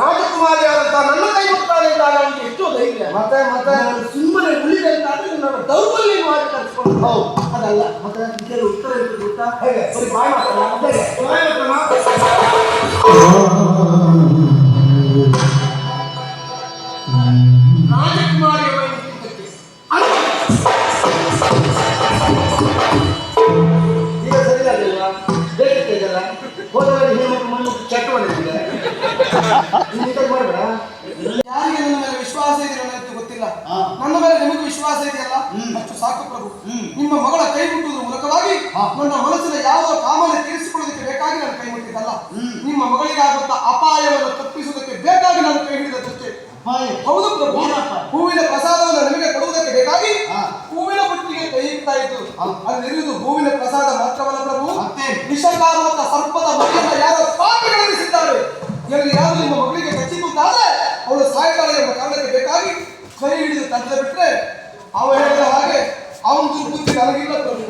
ರಾಜಕುಮಾರಿ ಆದಂತ ನನ್ನ ಕೈ ಕೊಡ್ತಾನೆ ಅಂದಾಗ ಅವನಿಗೆ ಎಷ್ಟು ಧೈರ್ಯ. ಮತ್ತೆ ಮತ್ತೆ? ನಾನು ಸುಮ್ಮನೆ ಉಳಿದೆ ಅಂತಾದ್ರೆ ನನ್ನ ದೌರ್ಬಲ್ಯ ಮಾಡಿ ಕರ್ಸ್ಕೊಂಡು ಹೌದು. ಅದಲ್ಲ. ಮತ್ತೆ ಇದರ ಉತ್ತರ ಇರ್ತದೆ ಗೊತ್ತಾ? ಹೇಗೆ? ಸರಿ ಬಾಯ್ ಮಾತಾಡ ಹೇಗೆ? ಬಾಯ್ ಮಾತಲ್ಲ ರಾಜಕುಮಾರಿಯ ಈಗ ಸರಿ ಬೇಕಿತ್ತು ಇದೆಲ್ಲ ಹೆಣ್ಮಕ್ಳು ಮಣ್ಣು ಚಟುವಟಿಕೆ ಮಾಡಬೇಡ. ಯಾರಿಗೆ ನನ್ನ ಮೇಲೆ ವಿಶ್ವಾಸ ಇದೆ ಅಂತ ಗೊತ್ತಿಲ್ಲ. ನನ್ನ ಮೇಲೆ ನಿಮಗೆ ವಿಶ್ವಾಸ ಇದೆಯಲ್ಲ? ಹ್ಮ್. ಅಷ್ಟು ಸಾಕು ಪ್ರಭು. ಹ್ಮ್. ನಿಮ್ಮ ಮಗಳ ಕೈ ಮುಟ್ಟುವುದರ ಮೂಲಕವಾಗಿ ನನ್ನ ಮನಸ್ಸಿನ ಯಾವ ಕಾಮನೆ ತೀರಿಸಿಕೊಳ್ಳೋದಕ್ಕೆ ಬೇಕಾಗಿ ನಾನು ಕೈ ಮುಟ್ಟಿದ್ದಲ್ಲ. ನಿಮ್ಮ ಮಗಳಿಗಾಗುತ್ತ ಅಪಾಯವನ್ನು ತಪ್ಪಿಸುವುದಕ್ಕೆ ಬೇಕಾಗಿ ನಾನು ಕೈ ಹಿಡಿದಷ್ಟೇ ಹೌದು ಪ್ರಭು. ಹೂವಿನ ಪ್ರಸಾದವನ್ನು ನಿಮಗೆ ಕೊಡುವುದಕ್ಕೆ ಬೇಕಾಗಿ. ಹೂವಿನ ಬುಟ್ಟಿಗೆ ಕೈಯಿಡ್ತಾ ಇದ್ದು. ಹಾ. ಅಲ್ಲಿರುವುದು ಹೂವಿನ ಪ್ರಸಾದ ಮಾತ್ರವಲ್ಲ ಪ್ರಭು. ಮತ್ತೆ? ವಿಷಕಾರುವಂತ ಸರ್ಪದ ಮಕ್ಕಳ ಯಾರೋ ಪಾಪಿಗಳಿಸಿದ್ದಾರೆ ಇವರಿಗೆ ಯಾರು ನಿಮ್ಮ ಮಗಳಿಗೆ ಕಚ್ಚಿಕೊಂಡಾದ್ರೆ ಅವಳು ಸಾಯ್ತಾಳೆ ಎಂಬ ಕಾರಣಕ್ಕೆ ಬೇಕಾಗಿ ಕೈ ಹಿಡಿದು ತಂದೆ ಬಿಟ್ರೆ ಅವ ಹೇಳಿದ ಹಾಗೆ ಅವನ ದುರ್ಬುದ್ಧಿ ನನಗಿಲ್ಲ ಪ್ರಭು.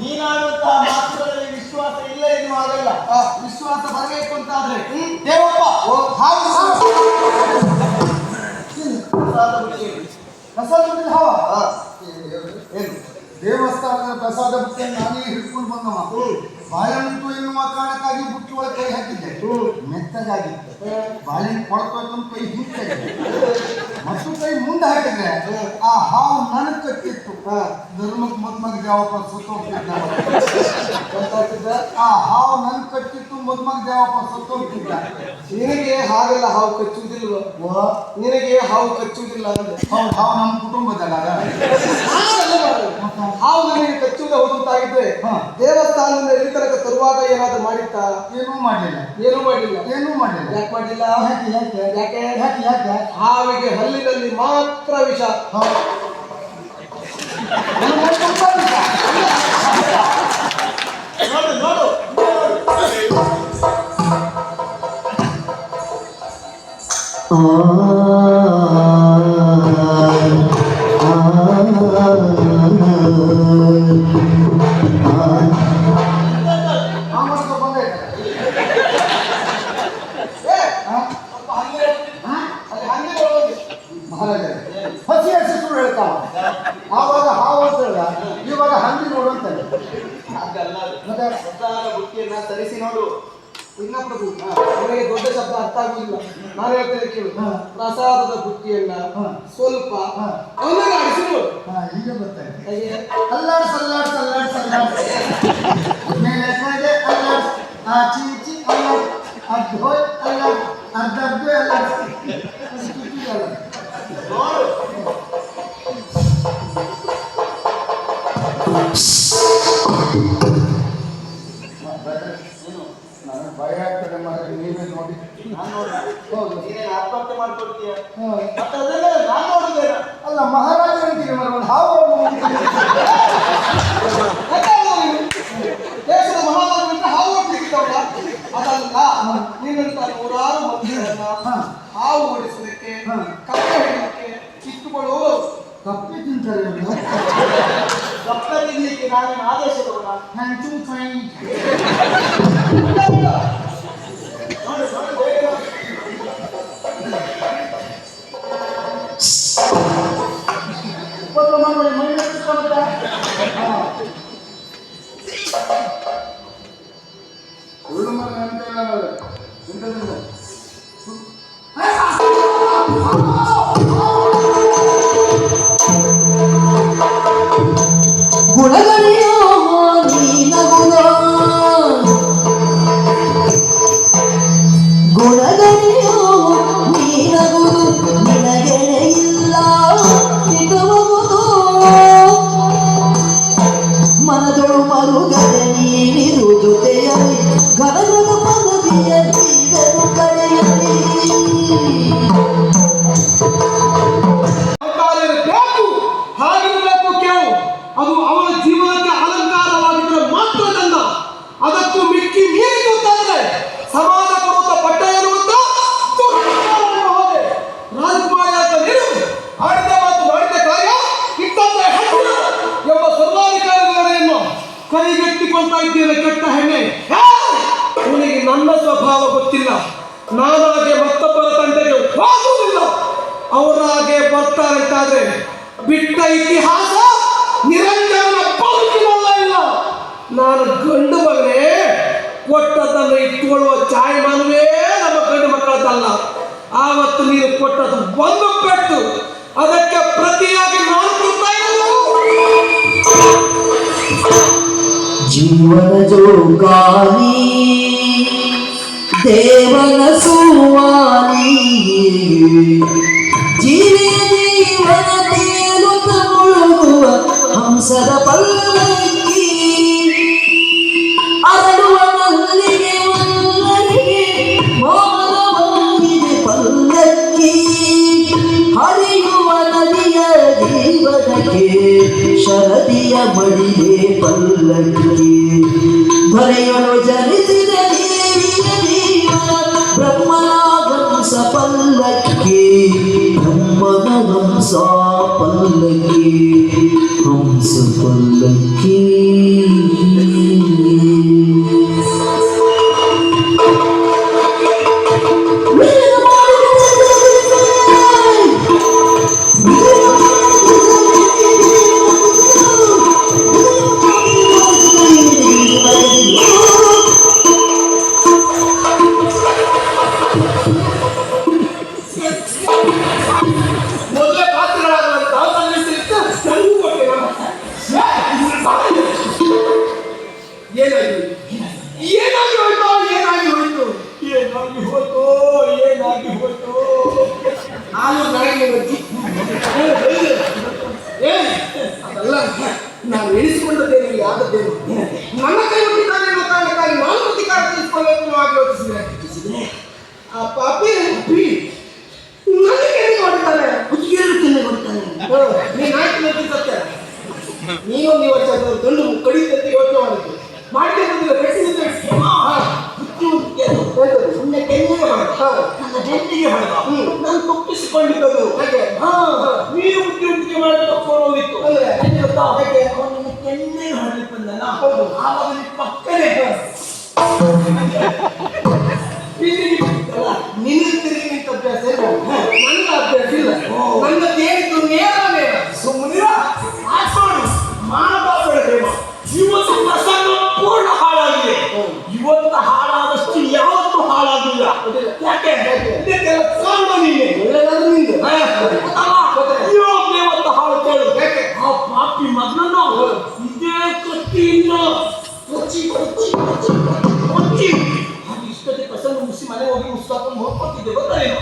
ನೀನಾಡುವಂತಹ ವಿಶ್ವಾಸ ಆ, ವಿಶ್ವಾಸ ಬರಬೇಕು ಅಂತ ಆದ್ರೆ ದೇವಪ್ಪ ಓ, ಹಾವು ಪ್ರಸಾದ ದೇವಸ್ಥಾನದ ಪ್ರಸಾದ ಬುಟ್ಟಿಯನ್ನು ನಾನೇ ಹಿಡ್ಕೊಂಡು ಬಂದವ. ಬಾಳೆಹಣ್ಣು ಎನ್ನುವ ಕಾರಣಕ್ಕಾಗಿ ಬುಟ್ಟಿ ಒಳಗೆ ಕೈ ಹಾಕಿದ್ದೆ. ಮೆತ್ತಗಾಗಿತ್ತು. ಬಾಳೆಹಣ್ಣು ಕೊಡ್ಬೇಕು ಅಂತ ಕೈ ಹಿಂಚಾಗಿದೆ ಮತ್ತು ಕೈ ಮುಂದೆ ಹಾಕಿದ್ರೆ ಆ ಹಾವು ನನಗೆ ಕಟ್ಟಿತ್ತು ಧರ್ಮಕ್ಕೆ ಮದ್ಮಗ ದೇವಪ್ಪ ಸತ್ತೋಗ್ತಿದ್ದ ಗೊತ್ತಾಗ್ತಿದ್ದ? ಆ ಹಾವು ನನ್ ಕಟ್ಟಿತ್ತು ಮದ್ಮಗ ದೇವಪ್ಪ ಸತ್ತೋಗ್ತಿದ್ದ ನಿನಗೆ ಹಾಗೆಲ್ಲ ಹಾವು ಕಚ್ಚುವುದಿಲ್ಲ ನಿನಗೆ ಹಾವು ಕಚ್ಚುವುದಿಲ್ಲ ಅಂದ್ರೆ? ಹೌದು ಹಾವು ನಮ್ಮ ಕುಟುಂಬದಲ್ಲ. ಹಾವು ನನಗೆ ಕಚ್ಚುವುದೇ ಹೌದು ಅಂತಾಗಿದ್ರೆ ಹಾ. ದೇವಸ್ಥಾನದಿಂದ ಇಲ್ಲಿ ತನಕ ತರುವಾಗ ಏನಾದ್ರೂ ಮಾಡಿತ್ತಾ ಏನೂ ಮಾಡಲಿಲ್ಲ ಏನೂ ಮಾಡಿಲ್ಲ ಏನೂ ಮಾಡಲಿಲ್ಲ ಯಾಕೆ ಮಾಡಿಲ್ಲ ಯಾಕೆ ಯಾಕೆ ಯಾಕೆ ಯಾಕೆ ಯಾಕೆ ಹಾವಿಗೆ ಹಲ್ಲಿನಲ್ಲಿ ಮಾತ್ರ ವಿಷ. ನೋಡು ನೋಡು ಆ ಮಾಡ್ಕೊ ಆವಾಗ ಹಾವು ಅಂತ ಹೇಳ್ದ ಇವಾಗ ಹಂದಿ ನೋಡು ಅಂತ ಹಾಗಲ್ಲ ಅದು. ಮತ್ತೆ ಸರಿಸಿ ನೋಡು ಇಲ್ಲ ಪ್ರಭು ನನಗೆ ದೊಡ್ಡ ಶಬ್ದ ಅರ್ಥ ಆಗುದಿಲ್ಲ ನಾನು ಹೇಳ್ತೇನೆ ಕೇಳು ಹಾ. ಪ್ರಸಾದದ ಬುಟ್ಟಿಯನ್ನ ಹಾ. ಸ್ವಲ್ಪ ಹಾ. ಅವನಿಗೆ ಆಡಿಸಿ ನೋಡು ಹಾ, ಈಗ ಬರ್ತಾರೆ ಹೇಗೆ? ಅಲ್ಲಾಡ್ಸ್ ಅಲ್ಲಾಡ್ಸ್ ಅಲ್ಲಾಡ್ಸ್ ಅಲ್ಲಾಡ್ಸ್ ಮೇಲೆ ಕೆಳಗೆ ಅಲ್ಲಾಡ್ಸ್ ಆಚೆ ಈಚೆ ಅಲ್ಲಾಡ್ಸ್ ಅರ್ಧ ಹೋಯ್ ಅಲ್ಲಾಡ್ಸ್ ಅರ್ಧ ಅರ್ಧ ಅಲ್ಲಾಡ್ಸ್ ಅದು ಕಿಕ್ಕಿಗೆ ಅಲ್ಲಾಡ್ಸ್. ನೋಡು ನನಗೆ ಭಯ ಆಗ್ತದೆ ಮಾತ್ರ ನೀವೇ ನೋಡಿ ನಾನು ನೋಡಿ ಹೌದು ನೀನೇನು ಆತ್ಮಹತ್ಯೆ ಮಾಡ್ಕೊಳ್ತೀಯ. ಮತ್ತೆ ಅದನ್ನೇ ನಾನು ನೋಡಿದ್ದೇನೆ ಅಲ್ಲ ಮಹಾರಾಜ ಅಂತೀರಿ ಮರ ಒಂದು ಹಾವು ದೇಶದ ಮಹಾರಾಜರಿಂದ ಹಾವು ಹೊಡ್ಲಿಕ್ಕಿದ್ದವಲ್ಲ ಅದಲ್ಲ ನೀನಂತ ನೂರಾರು ಮಂದಿರನ್ನ. ಹಾವು ಓಡಿಸಲಿಕ್ಕೆ. ಕಪ್ಪೆ ಹಿಡಿಲಿಕ್ಕೆ ಕಿತ್ತುಕೊಳ್ಳುವವರು ಕಪ್ಪೆ ತಿಂತಾರೆ. ಕಪ್ಪೆ ತಿನ್ನಲಿಕ್ಕೆ ನಾನೇನು ಆದೇಶದವನ ಹ್ಯಾಂಚು ಫೈನ್ ನೋಡಿ ಹಂಚಿಕೊಳ್ತಾ ಇದ್ದೇವೆ ಕೆಟ್ಟ ಹೆಣ್ಣೆ? ಅವನಿಗೆ ನನ್ನ ಸ್ವಭಾವ ಗೊತ್ತಿಲ್ಲ. ನಾನಾಗೆ ಮತ್ತೊಬ್ಬರ ತಂದೆಗೆ ಹೋಗುವುದಿಲ್ಲ. ಅವರಾಗೆ ಬರ್ತಾರೆ ಅಂತಾದ್ರೆ ಬಿಟ್ಟ ಇತಿಹಾಸ ನಿರಂಜನ ಇಲ್ಲ. ನಾನು ಗಂಡು ಮಗನೇ ಕೊಟ್ಟದನ್ನು ಚಾಯ್ ಮಾನವೇ ನಮ್ಮ ಗಂಡು ಮಕ್ಕಳದಲ್ಲ ಆವತ್ತು ನೀನು ಕೊಟ್ಟದ್ದು ಒಂದು ಪೆಟ್ಟು. ಅದಕ್ಕೆ ಪ್ರತಿಯಾಗಿ ನಾನು ಕೊಡ್ತಾ ಜೀವನ ಜೋಕಾಲಿ ದೇವನ ಸುವಾಲಿ. ಜೀವಿಯ ಜೀವನ ತೇಲುತ್ತ ಮುಳುಗುವ ಹಂಸದ ಪಲ್ಲಕ್ಕಿ. ಅರಳುವ ಮಲ್ಲಿಗೆ ಮಲ್ಲರಿಗೆ ಮೋಹನವಾಗಿದೆ ಪಲ್ಲಕ್ಕಿ. ಹರಿಯುವ ನದಿಯ ಜೀವನಕ್ಕೆ ಶರದಿಯ ಮಡಿಗೆ ಪಲ್ಲಕ್ಕಿ ಧರೆಯಲು ಜನಿಸಿದ ದೇವಿಯ ಜೀವನ ಬ್ರಹ್ಮನ ವಂಶ ಪಲ್ಲಕ್ಕಿ ಬ್ರಹ್ಮನ ಪಲ್ಲಕ್ಕಿ ಹಂಸ ಪಲ್ಲಕ್ಕಿ ಹಾಗೆ. ಹಾ ನೀವು ಉಂಟಿಗೆ ಮಾಡಿದ ತಪ್ಪಿಕೊಳ್ಳೋದಿತ್ತು ಅಂದ್ರೆ ನನಗೆ ಗೊತ್ತಾ? ಅದಕ್ಕೆ ಅವನನ್ನು ಕೆನ್ನೆಗೆ ಹೊಡೆಲಿಕ್ಕೆ ಬಂದಲ್ಲ ಹೌದು. ಆವಾಗ ಪಕ್ಕನೇ ಮುಸ್ತಾಕೊಂಡು ಹೋಗ್ಕೊತಿದ್ದೆ ಗೊತ್ತಾಯಿಲ್ಲ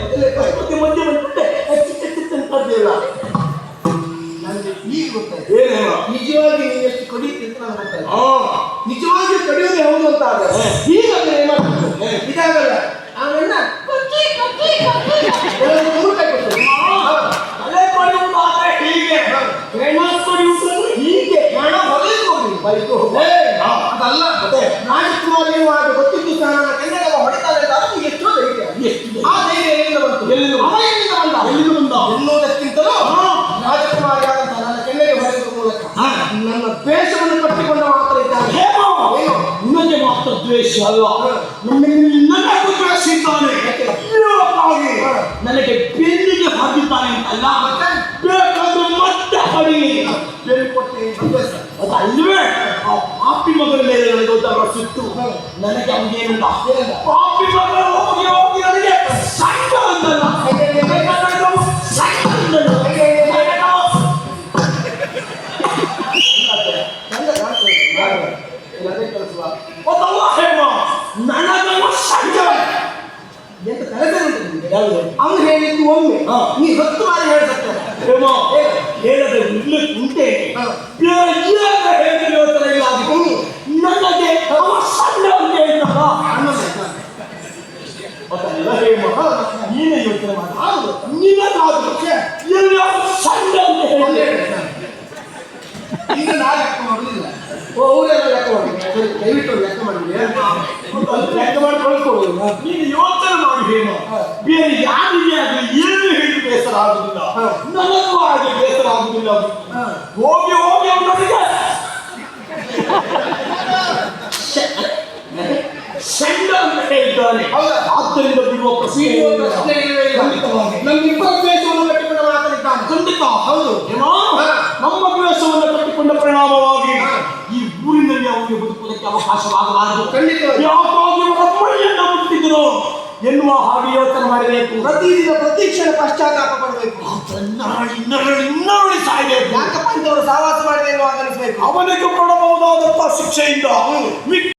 ಮತ್ತೆ ಮಧ್ಯೆ ಬಂದ್ಬಿಟ್ಟೆ ಅಂತದ್ದೇಲ್ಲ ನನಗೆ ಈಗ ಗೊತ್ತಾಯ್ತು ನಿಜವಾಗಿ ನೀನು ಎಷ್ಟು ಕಡಿಯುತ್ತೆ ಅಂತ ಗೊತ್ತಾಯ್ತು ನಿಜವಾಗಿ ಕಡಿಯೋದು ಯಾವುದು ಅಂತ ಆದ್ರೆ ಈಗ ಅದನ್ನ ಏನ್ ಮಾಡ್ಬೇಕು ಇದಾಗಲ್ಲ ಆಮೇಲೆ ಕೊಡ್ತಾರೆ. ತಲೆ ಪಡೆಯುವುದು ಆದ್ರೆ ಹೀಗೆ ಹೆಣ ಪಡೆಯುವುದು ಅಂದ್ರೆ ಹೀಗೆ ಹಣ ಹೋಗಿ ಬೈಕು. ಅದಲ್ಲ ರಾಜಕುಮಾರ್ ಏನು ಆಗ ಗೊತ್ತಿದ್ದು ಸಹ ಎಲ್ಲಿಂದ ಬಂತು ಎಲ್ಲಿಂದ ಬಂತು? ಅವ ಎಲ್ಲಿಂದ ಬಂದ ಎಲ್ಲಿಂದ ಬಂದ? ಎನ್ನುವುದಕ್ಕಿಂತಲೂ ರಾಜಕುಮಾರಿಯಾದಂತ ನನ್ನ ಕೆನ್ನೆಗೆ ಹೊಡೆಯುವ ಮೂಲಕ ಹಾ. ನನ್ನ ದ್ವೇಷವನ್ನು ಕಟ್ಟಿಕೊಂಡ ಮಾತ್ರ ಇದ್ದಾನೆ ಹೇಮ ಏನು? ನಿಮಗೆ ಮಾತ್ರ ದ್ವೇಷ ಅಲ್ಲ ನನಗೆ ನನಗೂ ದ್ವೇಷ ಇದ್ದಾನೆ ಇವತ್ತಾಗಿ ನನಗೆ ಬೆನ್ನಿಗೆ ಹಾಕಿದ್ದಾನೆ ಅಂತಲ್ಲ ಬೇಕಾದ್ರೆ ಮತ್ತೆ ಹೊಡಿ ಬೆನ್ನು ಕೊಟ್ಟೆ ಅಭ್ಯಾಸ. ಅದಲ್ವೇ ಆ ಪಾಪಿ ಮಗನ ಮೇಲೆ ನನಗೆ ದೊಡ್ಡ ಸಿಟ್ಟು ನನಗೆ ಅವನೇನಿಲ್ಲ ಏನಂದ? ಪಾಪಿ ಮಗನ ಹೋಗಿ ಹೋಗಿ ನನಗೆ ಸಂಘ ಮಾಡಿ ಬೇರೆ ಯಾರಿಗೆ ಆಗಲಿ ಏನು ಹೇಳಿ ಬೇಸರ ಆಗುದಿಲ್ಲ. ನನಗೂ ಹಾಗೆ ಬೇಸರ ಆಗುದಿಲ್ಲ ಹೋಗಿ ಹೋಗಿ ಅವನಿಗೆ ಸೆಂಡ ಅಂತ ಹೇಳಿದ್ದಾನೆ? ಆದ್ದರಿಂದ ಬಿಡುವ ಪ್ರಶ್ನೆ. ಖಂಡಿತವಾಗಿ. ನಮ್ಮಿಬ್ಬರ ದ್ವೇಷವನ್ನು ಕಟ್ಟಿಕೊಂಡು ಮಾತನಾಡಿದ್ದಾನೆ ಖಂಡಿತ. ಹೌದು. ಏನೋ? ನಮ್ಮ ದ್ವೇಷವನ್ನು ಕಟ್ಟಿಕೊಂಡ ಪರಿಣಾಮವಾಗಿ ಈ ಊರಿನಲ್ಲಿ ಅವರಿಗೆ ಬದುಕುವುದಕ್ಕೆ ಅವಕಾಶವಾಗಲಾರದು. ಖಂಡಿತ ಯಾಕಾಗಿ ಬ್ರಹ್ಮಣ್ಯನ ಮುಟ್ಟಿದ್ರು ಎನ್ನುವ ಹಾಗೆ ಯೋಚನೆ ಮಾಡಬೇಕು. ಪ್ರತಿದಿನ ಪ್ರತಿಕ್ಷಣ ಪಶ್ಚಾತ್ತಾಪ ಪಡಬೇಕು. ನರಳಿ ನರಳಿ ನರಳಿ ಸಾಯಬೇಕು. ಯಾಕಪ್ಪ ಇಂಥವ್ರು ಸಹವಾಸ ಮಾಡಬೇಕು ಅನಿಸ್ಬೇಕು? ಅವನಿಗೆ ಕೊಡಬಹುದಾದಂತಹ ಶಿಕ್ಷೆಯಿಂದ